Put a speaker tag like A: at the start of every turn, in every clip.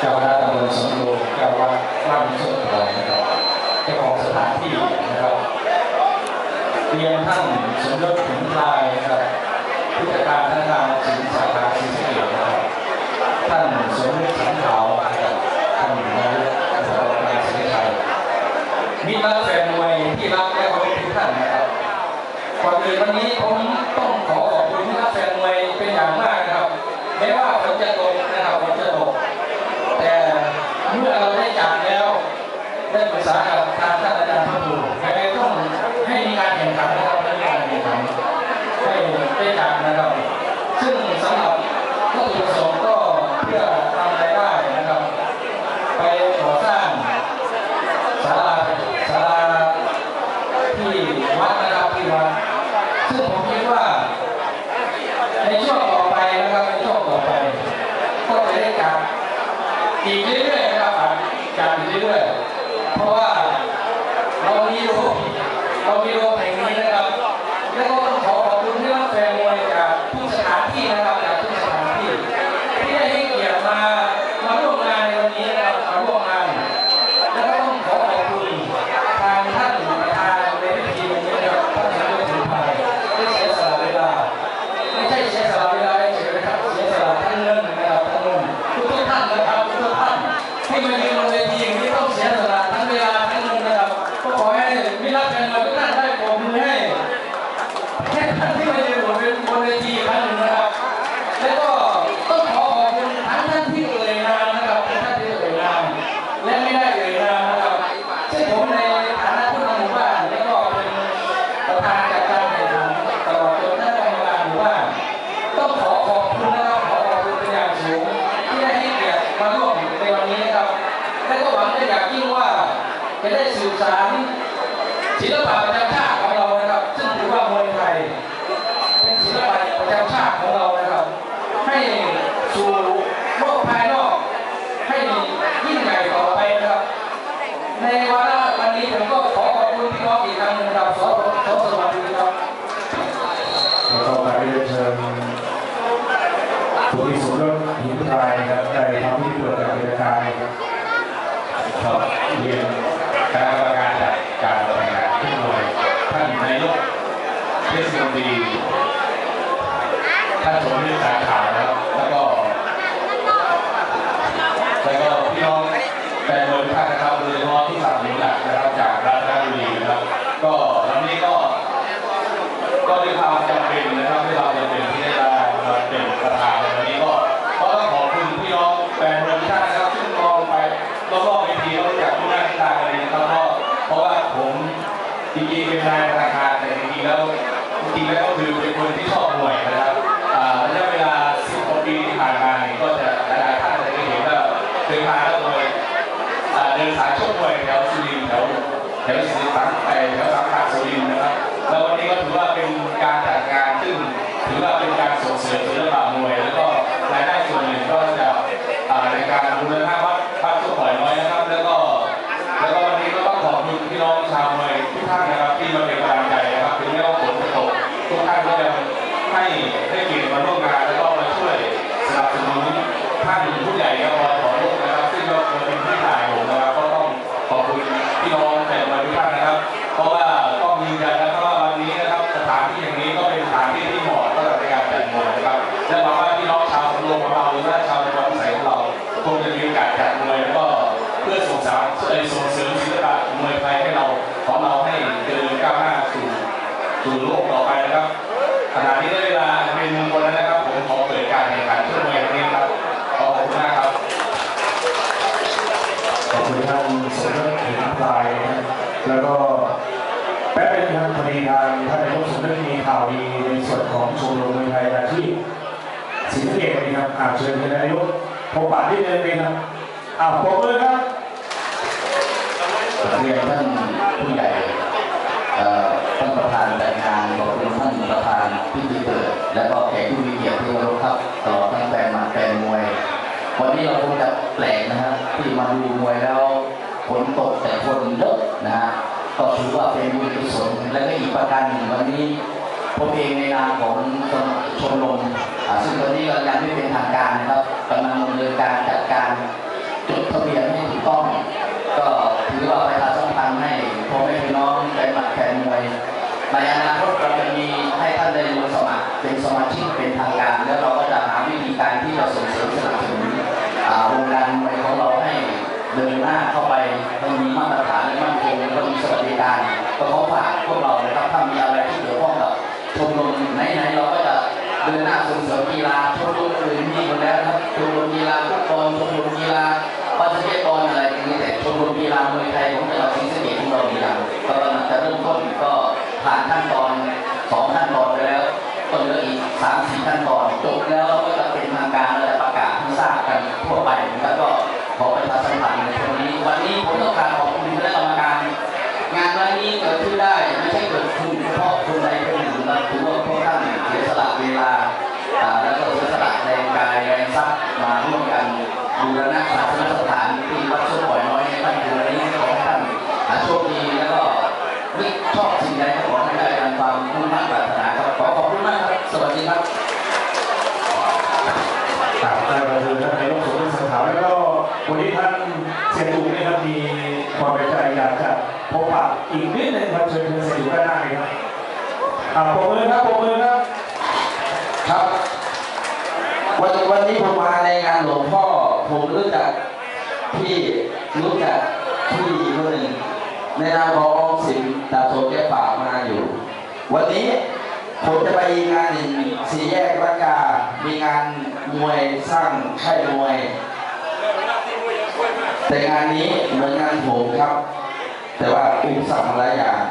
A: เจ้าคณะตำบลสำโลงเจ้าวัดบ้านสมทองนะครับเจ้ของสถานที่นะครับเรียนท่านสมยศขุนพลายนะครับผู้จัดการธนาคารสินสาขาสินเกียรนะครับท่านสมฤทธิ์สังขาวนะครับท่านนายกท่านสารวัยสินชัยมิตรแฟนมวยที่รักและเคารพทุกท่านนะครับก่อนอื่นวันนี้ผมต้องขอขอบคุณมิตรแฟนมวยเป็นอย่างมากนะครับแม้ว่าผมจะตก ศึกษากับทางท่านอาจารย์พระภูยังไงต้องให้มีการแข่งขันนะครับให้มีการแข่งขันให้ได้จัดนะครับ ซึ่งสำหรับวัตถุประสงค์ก็เพื่อทำรายได้นะครับ ไปขอ จะได้สื่อสารศิลปะประจำชาติของเรานะครับ ซึ่งถือว่ามวยไทย เป็นศิลปะประจำชาติของเรานะครับ ให้สู่โลกภายนอกให้ยิ่งใหญ่ต่อไปนะครับ ในวาระวันนี้ผมก็ขอขอบคุณพี่น้องอีกครั้งนึงครับขอขอสวัสดีครับ
B: แล้วก็การเชิญผู้ที่สมรสหญิงชายครับได้ทำพิธีเปิดการกิจการนะครับ
A: ครับเรียนคณะกรรมการจัดการแข่งขันขึ้นหน่วยท่านนายกเทศมนตรีท่านสมเด็จสาขานะครับแล้วก็ แล้วก็พี่น้องแฟนมวยทุกท่านนะครับโดยเฉพาะที่สั่งหนุนหลักนะครับจากราชบุรีนะครับ ก็วันนี้ก็ ก็ด้วยความจำเป็นนะครับที่เราจะเป็นที่ได้มาเป็นประธานในวันนี้ก็ก็ต้องขอบคุณพี่น้องแฟนบอลทุกท่านนะครับซึ่งมองไปรอบๆเวทีเราจากทุกหน้าที่ตากันเลยนะครับเพราะเพราะว่าผม จริงๆเป็นนายธนาคารแต่จริงๆแล้วจริงๆแล้วก็คือเป็นคนที่ชอบหวยนะครับ แล้วก็แป๊บเป็นทางพอดีทาง
B: ท่านนายกสมรสมีข่าวดีในส่วนของชมรมมวยไทยอาชีพศรีสะเกษวันนี้ครับอาเชิญท่านนายกพบปะที่เดินเลยครับอ่าปรบมือครับ
C: เรียนท่านผู้ใหญ่ท่านประธานจัดงงานขอบคุณท่านประธานพิธีเปิดและก็แขกผู้มีเกียรติที่เคารพครับตลอดทั้งแฟนหมาแฟนมวย วันนี้เราคงจะแปลกนะครับที่มาดูมวยแล้วฝนตกแต่คนเยอะ ก็ถือว่าเป็นบุญกุศลและก็อีกประการหนึ่งวันนี้ผมเองในนามของชมรมซึ่งตอนนี้ก็ยังไม่เป็นทางการนะครับกำลังดำเนินการจัดการ ก็ขอฝากพวกเรานะครับถ้ามีอะไรที่เกี่ยวข้องกับชมรมไหนๆเราก็จะเดินหน้าส่งเสริมกีฬาชมรมอื่นมีหมดแล้วนะครับชมรมกีฬาฟุตบอลชมรมกีฬาบาสเกตบอลอะไรอย่างนี้แต่ชมรมกีฬามวยไทยของจังหวัดศรีสะเกษของเรามีอย่างก็กำลังจะเริ่มต้นก็ผ่านขั้นตอนสองขั้นตอนากครับสวัสดีครับครับ
B: ได้มาคือท่านนายกสมเด็จสังขารแล้วก็วันนี้ท่านเสียตูนะครับมีความเป็นใจอยากจะพบปะอีกนิดนึงครับเชิญเชิญเสียตูด้านหน้าเลยครับอ่าปรบมือครับปรบมือครับ
D: ครับวันวันนี้ผมมาในงานหลวงพ่อผมรู้จักพี่รู้จักพี่คนหนึ่งในนามของสินดาบโสแกฝากมาอยู่ วันนี้ ผมจะไปงานหนึ่งสี่แยกรักกา มีงานมวยสร้างค่ายมวย แต่งานนี้เหมือนงานผมครับ แต่ว่าอุปสรรคหลายอย่าง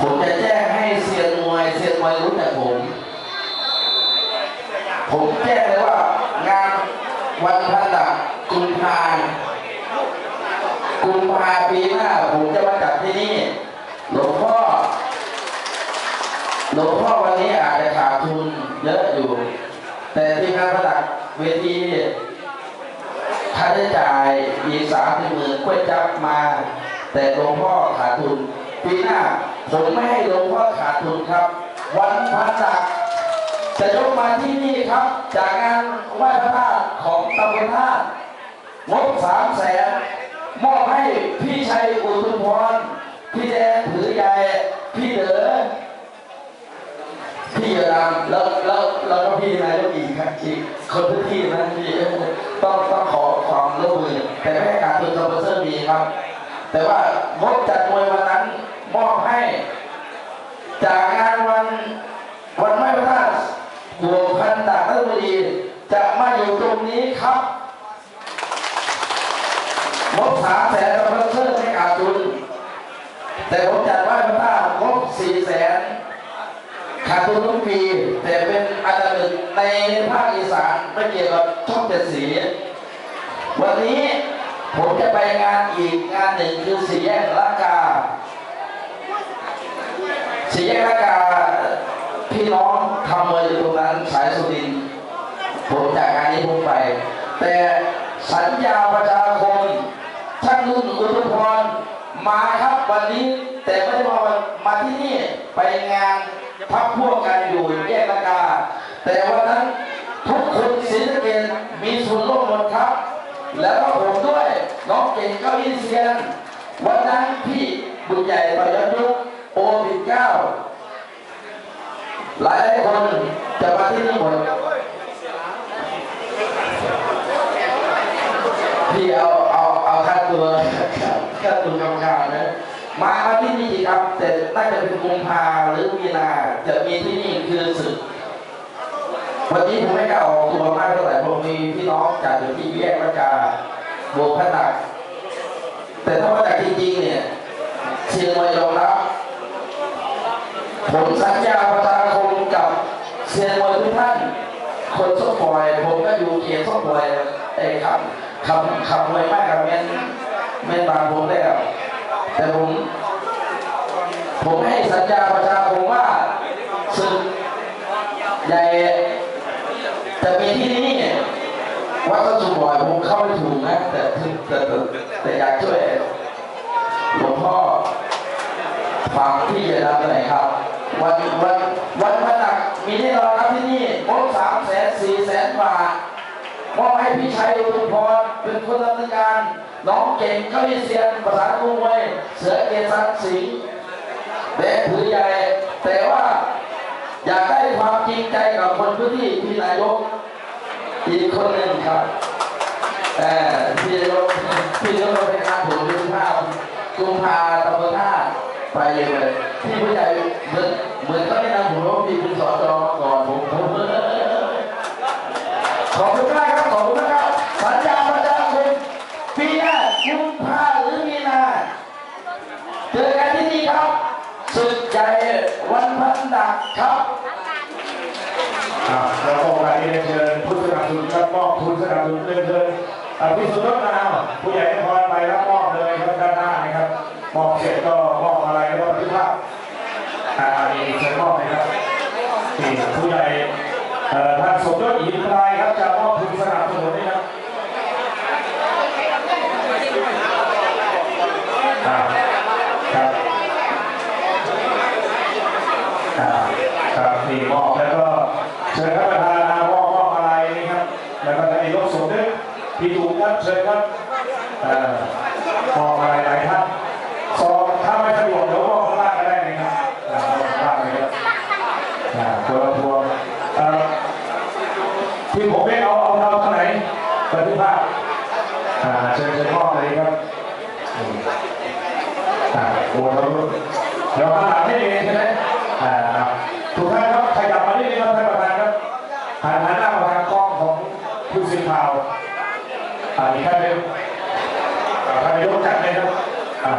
D: ผมจะแจ้งให้เซียนมวยเซียนมวยรู้จักผม ผมแจ้งเลยว่างานวันพันดักกุมภากุมภาปีหน้าผมจะมาจัดที่นี่ หลวงพ่อ หลวงพ่อวันนี้อาจจะขาดทุนเยอะอยู่ แต่ที่งานพันดักเวทีค่าใช้จ่ายอีกสามหมื่นกล้วยจับมา แต่หลวงพ่อขาดทุนปีหน้าผมไม่ให้หลวงพ่อขาดทุนครับ วันพันดักจะยกมาที่นี่ครับ จากงานไหว้พระธาตุของตำบลธาตุงบสามแสนมอบให้พี่ชัยอุทุมพรพี่แดงถือใหญ่พี่เด๋อ พี่เยอดำแล้วแล้วแล้วก็พี่นายกอีกครับอีกคนพื้นที่นะพี่ต้องต้องขอความร่วมมือแต่ไม่ให้การทุนสปอนเซอร์มีครับ แต่ว่างบจัดมวยวันนั้นมอบให้ จากงานวันวันไหว้พระธาตุหัวพันดาบรัฐบุรีจะมาอยู่ตรงนี้ครับงบสามแสนสปอนเซอร์ไม่ขาดทุนแต่ผมจัดไหว้พระธาตุงบสี่แสน ขาดทุนทุกปีแต่เป็นอันดับหนึ่งในภาคอีสานไม่เกี่ยวกับช่องเจ็ดสี วันนี้ผมจะไปงานอีกงานหนึ่งคือสี่แยกละกาสี่แยกละกาพี่น้องทำมวยอยู่ตรงนั้นสายสุริน ผมจากงานนี้ผมไป แต่สัญญาประชาคมท่านนุ่นอุทุพรมาครับวันนี้ แต่ไม่ได้มาวันมาที่นี่ไปงาน พักพวกกันอยู่แยกละกา แต่วันนั้นทุกคนศรีสะเกษมีส่วนร่วมหมดครับ แล้วก็ผมด้วยน้องเก่งเก้าอี้เซียนวันนั้นพี่บุญใหญ่ประยุทธ์ยุคโอปิดเก้าหลายหลายคนจะมาที่นี่หมดพี่เอาเอาเอาค่าตัวค่าตัว มาที่นี่อีกครับแต่น่าจะเป็นกุมภาหรือมีนาจะมีที่นี่คือศึกวันนี้ผมไม่กล้าออกตัวมากเท่าไหร่ผมมีพี่น้องจากอยู่ที่แยกระกาบวกพันดักแต่ถ้าว่าจากจริงๆเนี่ยเชียงใหม่ยอมรับผมสัญญาประชาคมกับเซียนมวยทุกท่าน คนส้มปล่อย ผมก็อยู่เขียนส้มปล่อยไอ้คำคำคำมวยมากกับเมนเมนบางผมได้ครับ แต่ผม ผมให้สัญญาประชาคมว่าศึกใหญ่จะมีที่นี่วัดต้นสุบ่อยผมเข้าไม่ถูกนะแต่แต่แต่แต่อยากช่วยหลวงพ่อฝากพี่จะทำอะไรครับ วันวันวันพนักมีที่เราครับที่นี่งบสามแสนสี่แสนบาท มอบให้พี่ชัยอุทุมพรเป็นคนดำเนินการ น้องเก่งเข้าวิเชียนภาษาคูมวย เสือเกษรสิงห์แบกถือใหญ่ แต่ว่าอยากได้ความจริงใจกับคนพื้นที่พี่นายกอีกคนหนึ่งครับเอ่พี่นายกพี่นายกเป็นการถูกดึงภาพกุมภาตำบลท่าไปเลยพี่ผู้ใหญ่เหมือนเหมือนก็ไม่นำผมว่าพี่เป็นสอจอมาก่อนผมผม ขอบคุณมากครับขอบคุณนะครับสัญญาประชาคมปีหน้ากุมภาหรือมีนาเจอกันที่นี่ครับ สุดใจวันพันดักครับ
B: อ่าแล้วก็การที่ได้เชิญผู้สนับสนุนครับมอบทุนสนับสนุนเดินเชิญอ่าพี่สุรสนามผู้ใหญ่นครไปรับมอบเลยครับด้านหน้านะครับมอบเสร็จก็มอบอะไรแล้วก็บันทึกภาพอ่านี่เชิญมอบเลยครับนี่ผู้ใหญ่เอ่อท่านสมยศอินทรายครับจะมอบทุนสนับสนุนนะครับอ่าครับ อ่าครับนี่มอบแล้วก็ เชิญท่านประธานมามอบมอบอะไรนี่ครับแล้วก็ท่านนายกสมนึกพี่ดูครับเชิญครับเอ่อมอบอะไรหลายท่านซองถ้าไม่สะดวกเดี๋ยวมอบข้างล่างก็ได้นะครับข้างล่างเลยครับตัวทัวร์ที่ผมไม่เอาเอาเราเท่าไหนบันทึกภาพเชิญเชิญมอบเลยครับโอ้เราเดี๋ยวมาหลังให้เองใช่ไหม อ่าอีกท่านหนึงอ่